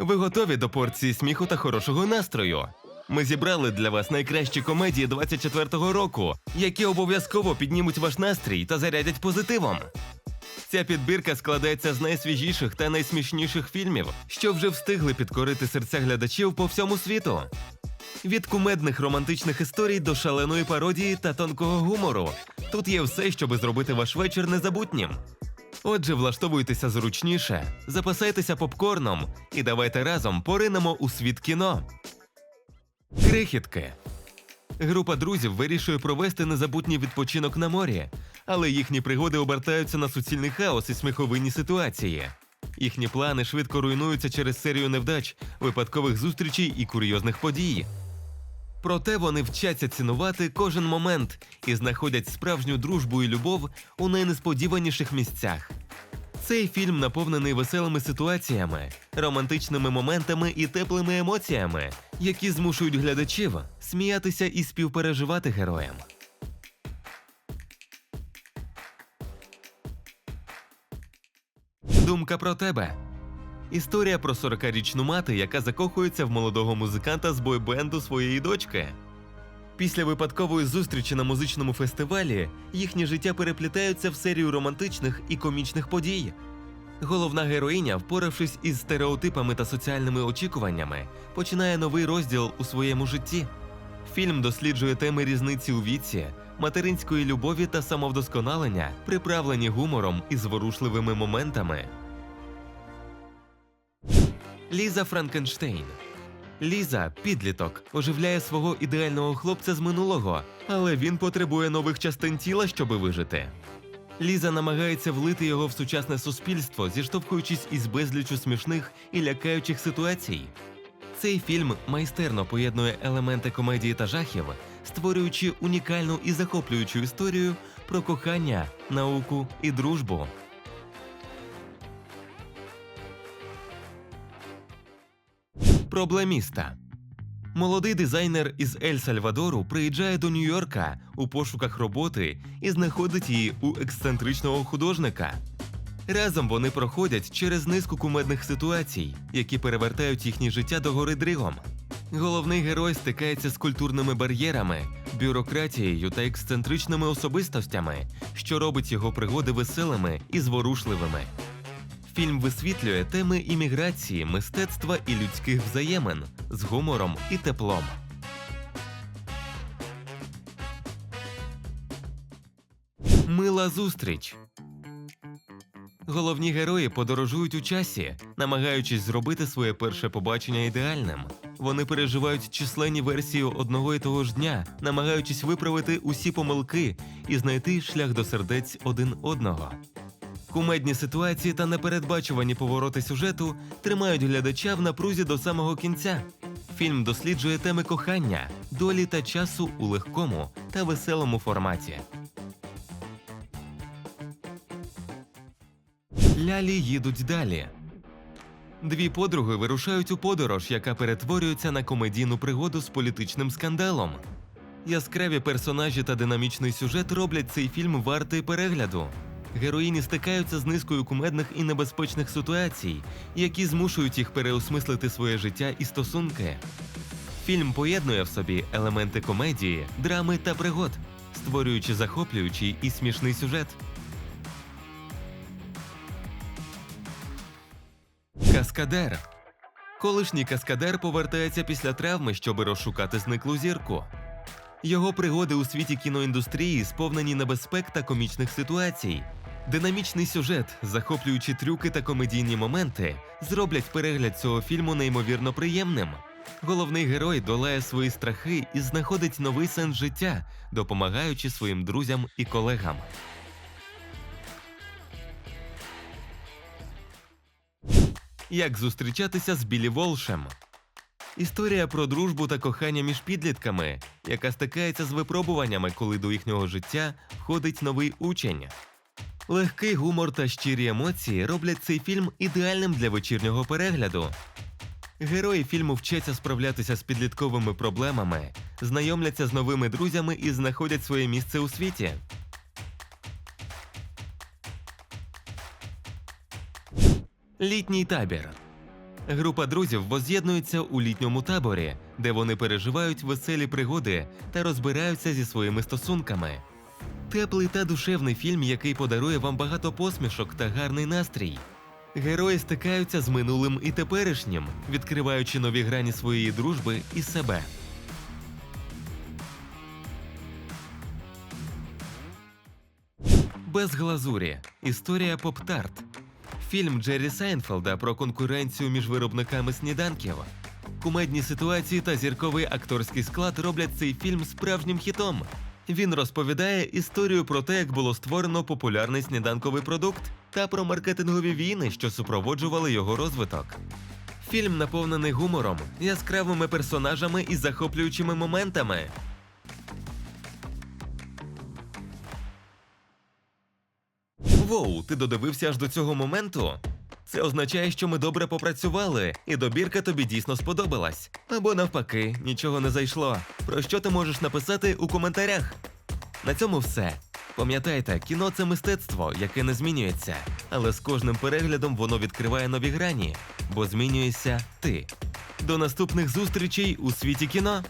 Ви готові до порції сміху та хорошого настрою? Ми зібрали для вас найкращі комедії 24-го року, які обов'язково піднімуть ваш настрій та зарядять позитивом. Ця підбірка складається з найсвіжіших та найсмішніших фільмів, що вже встигли підкорити серця глядачів по всьому світу. Від кумедних романтичних історій до шаленої пародії та тонкого гумору. Тут є все, щоби зробити ваш вечір незабутнім. Отже, влаштовуйтеся зручніше, запасайтеся попкорном і давайте разом поринемо у світ кіно. Крихітки. Група друзів вирішує провести незабутній відпочинок на морі, але їхні пригоди обертаються на суцільний хаос і сміховинні ситуації. Їхні плани швидко руйнуються через серію невдач, випадкових зустрічей і курйозних подій. Проте вони вчаться цінувати кожен момент і знаходять справжню дружбу і любов у найнесподіваніших місцях. Цей фільм наповнений веселими ситуаціями, романтичними моментами і теплими емоціями, які змушують глядачів сміятися і співпереживати героям. Думка про тебе. Історія про 40-річну мати, яка закохується в молодого музиканта з бойбенду своєї дочки. Після випадкової зустрічі на музичному фестивалі їхнє життя переплітаються в серію романтичних і комічних подій. Головна героїня, впоравшись із стереотипами та соціальними очікуваннями, починає новий розділ у своєму житті. Фільм досліджує теми різниці у віці, материнської любові та самовдосконалення, приправлені гумором і зворушливими моментами. Ліза Франкенштейн. Ліза, підліток, оживляє свого ідеального хлопця з минулого, але він потребує нових частин тіла, щоби вижити. Ліза намагається влити його в сучасне суспільство, зіштовхуючись із безлічу смішних і лякаючих ситуацій. Цей фільм майстерно поєднує елементи комедії та жахів, створюючи унікальну і захоплюючу історію про кохання, науку і дружбу. Проблеміста. Молодий дизайнер із Ель Сальвадору приїжджає до Нью-Йорка у пошуках роботи і знаходить її у ексцентричного художника. Разом вони проходять через низку кумедних ситуацій, які перевертають їхнє життя до гори дригом. Головний герой стикається з культурними бар'єрами, бюрократією та ексцентричними особистостями, що робить його пригоди веселими і зворушливими. Фільм висвітлює теми імміграції, мистецтва і людських взаємин з гумором і теплом. Мила зустріч. Головні герої подорожують у часі, намагаючись зробити своє перше побачення ідеальним. Вони переживають численні версії одного і того ж дня, намагаючись виправити усі помилки і знайти шлях до сердець один одного. Кумедні ситуації та непередбачувані повороти сюжету тримають глядача в напрузі до самого кінця. Фільм досліджує теми кохання, долі та часу у легкому та веселому форматі. Лялі їдуть далі. Дві подруги вирушають у подорож, яка перетворюється на комедійну пригоду з політичним скандалом. Яскраві персонажі та динамічний сюжет роблять цей фільм вартий перегляду. Героїні стикаються з низкою кумедних і небезпечних ситуацій, які змушують їх переосмислити своє життя і стосунки. Фільм поєднує в собі елементи комедії, драми та пригод, створюючи захоплюючий і смішний сюжет. Каскадер. Колишній каскадер повертається після травми, щоби розшукати зниклу зірку. Його пригоди у світі кіноіндустрії сповнені небезпек та комічних ситуацій. Динамічний сюжет, захоплюючі трюки та комедійні моменти, зроблять перегляд цього фільму неймовірно приємним. Головний герой долає свої страхи і знаходить новий сенс життя, допомагаючи своїм друзям і колегам. Як зустрічатися з Білі Волшем. Історія про дружбу та кохання між підлітками, яка стикається з випробуваннями, коли до їхнього життя входить новий учень. Легкий гумор та щирі емоції роблять цей фільм ідеальним для вечірнього перегляду. Герої фільму вчаться справлятися з підлітковими проблемами, знайомляться з новими друзями і знаходять своє місце у світі. Літній табір. Група друзів воз'єднується у літньому таборі, де вони переживають веселі пригоди та розбираються зі своїми стосунками. Теплий та душевний фільм, який подарує вам багато посмішок та гарний настрій. Герої стикаються з минулим і теперішнім, відкриваючи нові грані своєї дружби і себе. Без глазурі. Історія Поп-Тарт. Фільм Джері Сайнфелда про конкуренцію між виробниками сніданків. Кумедні ситуації та зірковий акторський склад роблять цей фільм справжнім хітом. Він розповідає історію про те, як було створено популярний сніданковий продукт, та про маркетингові війни, що супроводжували його розвиток. Фільм наповнений гумором, яскравими персонажами і захоплюючими моментами. Воу, ти додивився аж до цього моменту? Це означає, що ми добре попрацювали, і добірка тобі дійсно сподобалась. Або навпаки, нічого не зайшло. Про що ти можеш написати у коментарях? На цьому все. Пам'ятайте, кіно це мистецтво, яке не змінюється, але з кожним переглядом воно відкриває нові грані, бо змінюєшся ти. До наступних зустрічей у світі кіно.